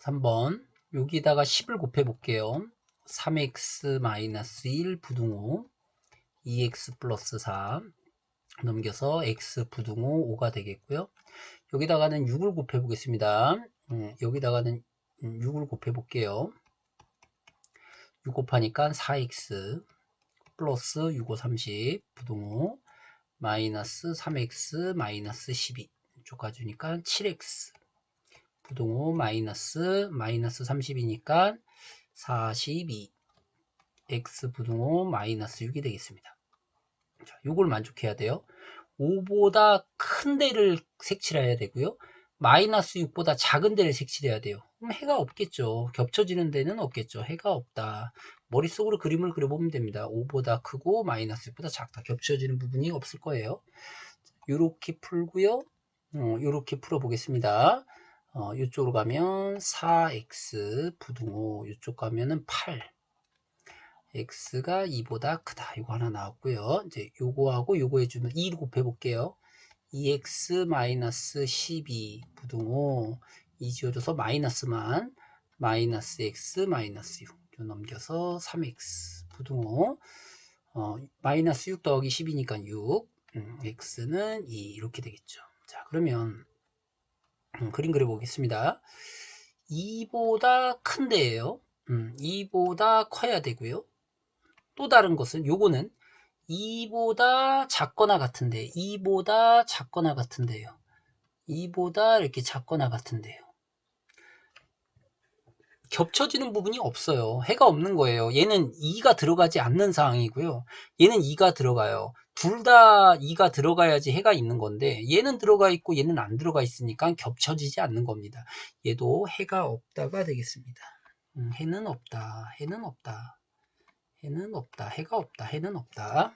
3번 여기다가 10을 곱해 볼게요. 3x-1 부등호 2x 플러스 4 넘겨서 x 부등호 5가 되겠고요. 여기다가는 6을 곱해 보겠습니다. 음, 여기다가는 6을 곱해 볼게요. 6 곱하니까 4x 플러스 6, 5, 30 부등호 마이너스 3x 마이너스 12 이쪽까지 주니까 7x 부등호 마이너스 마이너스 30이니까 42 x 부등호 마이너스 6이 되겠습니다. 자, 요걸 만족해야 돼요. 5보다 큰 데를 색칠해야 되고요. 마이너스 6보다 작은 데를 색칠해야 돼요. 그럼 해가 없겠죠. 겹쳐지는 데는 없겠죠. 해가 없다. 머릿속으로 그림을 그려보면 됩니다. 5보다 크고 마이너스 6보다 작다. 겹쳐지는 부분이 없을 거예요. 이렇게 풀고요. 어, 이렇게 풀어보겠습니다. 어, 이쪽으로 가면 4x 부등호 이쪽 가면은 8 x가 2보다 크다. 이거 하나 나왔고요. 이제 요거하고 요거 해주면 2를 곱해 볼게요. 2x 마이너스 12 부등호 2 지워줘서 마이너스만 마이너스 x 마이너스 6 넘겨서 3x 부등호. 어, 마이너스 6 더하기 10이니까 6 음, x는 2 이렇게 되겠죠. 자 그러면 음, 그림 그려보겠습니다. 2보다 큰데예요. 음, 2보다 커야 되고요. 또 다른 것은 요거는 2보다 작거나 같은데 2보다 작거나 같은데요. 2보다 이렇게 작거나 같은데요. 겹쳐지는 부분이 없어요. 해가 없는 거예요. 얘는 2가 들어가지 않는 상황이고요. 얘는 2가 들어가요 둘다 2가 들어가야지 해가 있는 건데 얘는 들어가 있고 얘는 안 들어가 있으니까 겹쳐지지 않는 겁니다 얘도 해가 없다가 되겠습니다 음, 해는 없다 해는 없다 해는 없다. 해가 없다. 해는 없다.